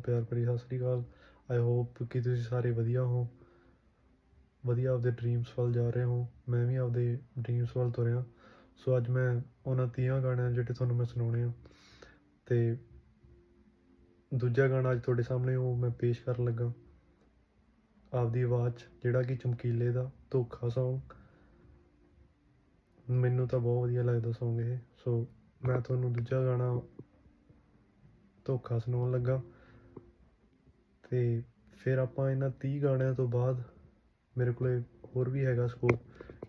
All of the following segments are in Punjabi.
ਪਿਆਰ ਭਰੀ ਸਤਿ ਸ੍ਰੀ ਅਕਾਲ। ਆਈ ਹੋਪ ਕਿ ਤੁਸੀਂ ਸਾਰੇ ਵਧੀਆ ਹੋ। ਵਧੀਆ ਆਪਦੇ ਡ੍ਰੀਮਸ ਵੱਲ ਜਾ ਰਹੇ ਹੋ। ਮੈਂ ਵੀ ਆਪਦੇ ਡ੍ਰੀਮਸ ਵੱਲ ਤੁਰਿਆ। ਸੋ ਅੱਜ ਮੈਂ ਉਹਨਾਂ ਤੀਆਂ ਗਾਣਿਆਂ ਜਿਹੜੇ ਤੁਹਾਨੂੰ ਮੈਂ ਸੁਣਾਉਣੇ ਆ। ਤੇ ਦੂਜਾ ਗਾਣਾ ਅੱਜ ਤੁਹਾਡੇ ਸਾਹਮਣੇ ਉਹ ਮੈਂ ਪੇਸ਼ ਕਰਨ ਲੱਗਾ। ਆਪਦੀ ਆਵਾਜ਼ 'ਚ, ਜਿਹੜਾ ਕਿ ਚਮਕੀਲੇ ਦਾ ਧੋਖਾ ਸੌਂਗ ਮੈਨੂੰ ਤਾਂ ਬਹੁਤ ਵਧੀਆ ਲੱਗਦਾ ਸੌਂਗ ਇਹ। ਸੋ ਮੈਂ ਤੁਹਾਨੂੰ ਦੂਜਾ ਗਾਣਾ ਧੋਖਾ ਸੁਣਾਉਣ ਲੱਗਾ। ਤੇ ਫਿਰ ਆਪਾਂ ਇਹਨਾਂ ਤੀਹ ਗਾਣਿਆਂ ਤੋਂ ਬਾਅਦ ਮੇਰੇ ਕੋਲੇ ਹੋਰ ਵੀ ਹੈਗਾ ਸਕੋਪ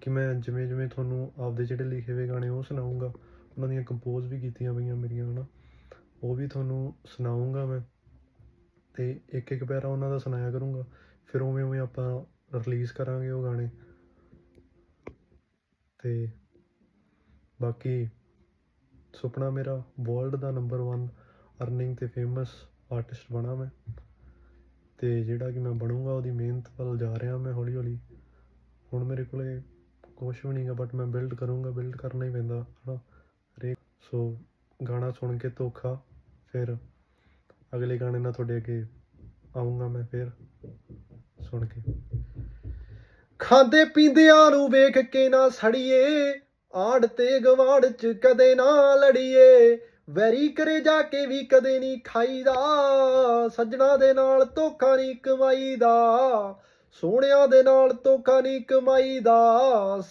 ਕਿ ਮੈਂ ਜਿਵੇਂ ਜਿਵੇਂ ਤੁਹਾਨੂੰ ਆਪਦੇ ਜਿਹੜੇ ਲਿਖੇ ਹੋਏ ਗਾਣੇ ਉਹ ਸੁਣਾਉਂਗਾ ਉਹਨਾਂ ਦੀਆਂ ਕੰਪੋਜ਼ ਵੀ ਕੀਤੀਆਂ ਪਈਆਂ ਮੇਰੀਆਂ, ਹਨਾ। ਉਹ ਵੀ ਤੁਹਾਨੂੰ ਸੁਣਾਉਂਗਾ ਮੈਂ ਤੇ ਇੱਕ ਇੱਕ ਪੈਰਾ ਉਹਨਾਂ ਦਾ ਸੁਣਾਇਆ ਕਰੂੰਗਾ, ਫਿਰ ਉਵੇਂ ਉਵੇਂ ਆਪਾਂ ਰਿਲੀਜ਼ ਕਰਾਂਗੇ ਉਹ ਗਾਣੇ। ਤੇ ਬਾਕੀ ਸੁਪਨਾ ਮੇਰਾ ਵਰਲਡ ਦਾ ਨੰਬਰ 1 ਅਰਨਿੰਗ ਤੇ ਫੇਮਸ ਆਰਟਿਸਟ ਬਣਾ ਮੈਂ। ਤੇ ਜਿਹੜਾ ਕਿ ਮੈਂ ਬਣੂੰਗਾ ਉਹਦੀ ਮਿਹਨਤ ਵੱਲ ਜਾ ਰਿਹਾ ਮੈਂ ਹੌਲੀ ਹੌਲੀ ਹੁਣ ਮੇਰੇ ਕੋਲੇ ਕੁਝ ਵੀ ਨਹੀਂਗਾ ਬਟ ਮੈਂ ਬਿਲਡ ਕਰੂੰਗਾ ਬਿਲਡ ਕਰਨਾ ਹੀ ਪੈਂਦਾ, ਹਨਾ? ਹਰੇਕ, ਸੋ ਗਾਣਾ ਸੁਣ ਕੇ ਧੋਖਾ, ਫਿਰ ਅਗਲੇ ਗਾਣੇ ਨਾਲ ਤੁਹਾਡੇ ਅੱਗੇ ਆਉਂਗਾ ਮੈਂ ਫਿਰ ਸੁਣ ਕੇ। ਖਾਂਦੇ ਪੀਂਦਿਆਂ ਨੂੰ ਵੇਖ ਕੇ ਨਾ ਸੜੀਏ, ਆੜ ਤੇ ਗਵਾੜ ਚ ਕਦੇ ਨਾ ਲੜੀਏ। ਵੈਰੀ ਕਰੇ ਜਾ ਕੇ ਵੀ ਕਦੇ ਨਹੀਂ ਖਾਈਦਾ, ਸੱਜਣਾ ਦੇ ਨਾਲ ਧੋਖਾ ਨਹੀਂ ਕਮਾਈਦਾ, ਸੋਹਣਿਆਂ ਦੇ ਨਾਲ ਧੋਖਾ ਨਹੀਂ ਕਮਾਈਦਾ,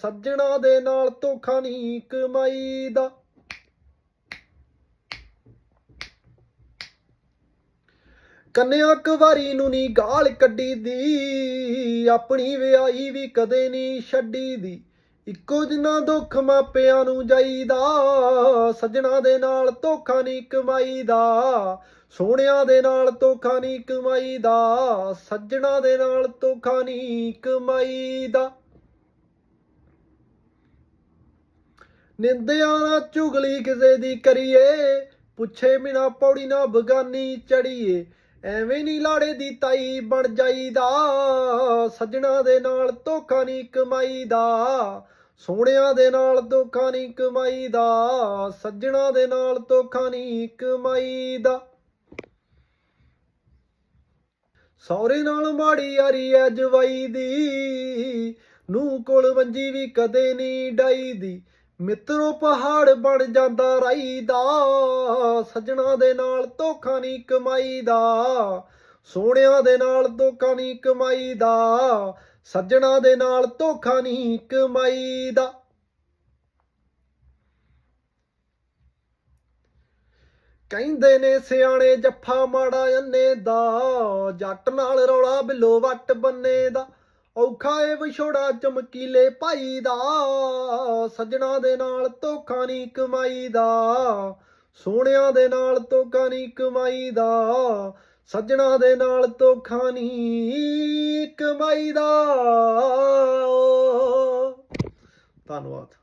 ਸੱਜਣਾ ਦੇ ਨਾਲ ਧੋਖਾ ਨਹੀਂ ਕਮਾਈਦਾ। ਕੰਨਿਆ ਕੁਵਾਰੀ ਨੂੰ ਨਹੀਂ ਗਾਲ ਕੱਢੀ ਦੀ ਆਪਣੀ ਵਿਆਹੀ ਵੀ ਕਦੇ ਨਹੀਂ ਛੱਡੀ ਦੀ ਇੱਕੋ ਜਿੰਨਾ ਦੁੱਖ ਮਾਪਿਆਂ ਨੂੰ ਜਾਈਦਾ, ਸੱਜਣਾ ਦੇ ਨਾਲ ਧੋਖਾ ਨਹੀਂ ਕਮਾਈਦਾ, ਸੋਹਣਿਆਂ ਦੇ ਨਾਲ ਧੋਖਾ ਨਹੀਂ ਕਮਾਈਦਾ, ਸੱਜਣਾ ਦੇ ਨਾਲ ਧੋਖਾ ਨਹੀਂ ਕਮਾਈਦਾ। ਨਿੰਦਿਆਂ ਨਾ ਚੁਗਲੀ ਕਿਸੇ ਦੀ ਕਰੀਏ, ਪੁੱਛੇ ਬਿਨਾ ਪੌੜੀ ਨਾ ਬਗਾਨੀ ਚੜੀਏ ਐਵੇਂ ਨਹੀਂ ਲਾੜੇ ਦੀ ਤਾਈ ਬਣ ਜਾਈਦਾ, ਸੱਜਣਾ ਦੇ ਨਾਲ ਧੋਖਾ ਨਹੀਂ ਕਮਾਈਦਾ ਸੋਹਣਿਆਂ ਦੇ ਨਾਲ ਧੋਖਾ ਨਹੀਂ ਕਮਾਈਦਾ ਸੱਜਣਾ ਦੇ ਨਾਲ ਧੋਖਾ ਨਹੀਂ ਕਮਾਈਦਾ ਸੌਰੇ ਨਾਲ ਮਾੜੀ ਯਾਰੀ ਐ ਜਵਾਈ ਦੀ ਨੂੰ ਕੋਲ ਮੰਜੀ ਵੀ ਕਦੇ ਨਹੀਂ ਡਾਈ ਦੀ। ਮਿੱਤਰੋ ਪਹਾੜ ਬਣ ਜਾਂਦਾ ਰਾਈ ਦਾ, ਸੱਜਣਾ ਦੇ ਨਾਲ ਧੋਖਾ ਨਹੀਂ ਕਮਾਈਦਾ ਸੋਹਣਿਆਂ ਦੇ ਨਾਲ ਧੋਖਾ ਨਹੀਂ ਕਮਾਈਦਾ ਸੱਜਣਾ ਦੇ ਨਾਲ ਧੋਖਾ ਨਹੀਂ ਕਮਾਈਦਾ ਕਹਿੰਦੇ ਨੇ ਸਿਆਣੇ ਜੱਫਾ ਮਾੜਾ ਅੰਨੇ ਦਾ, ਜੱਟ ਨਾਲ ਰੌਲਾ ਬਿੱਲੋ ਵੱਟ ਬੰਨੇ ਦਾ। ਔਖਾ ਏ ਵਿਛੋੜਾ ਚਮਕੀਲੇ ਭਾਈ ਦਾ, ਸੱਜਣਾ ਦੇ ਨਾਲ ਧੋਖਾ ਨਹੀਂ ਕਮਾਈਦਾ ਸੋਹਣਿਆਂ ਦੇ ਨਾਲ ਧੋਖਾ ਨਹੀਂ ਕਮਾਈਦਾ ਸੱਜਣਾ ਦੇ ਨਾਲ ਧੋਖਾ ਨਹੀਂ ਕਮਾਈ ਦਾ ਧੰਨਵਾਦ।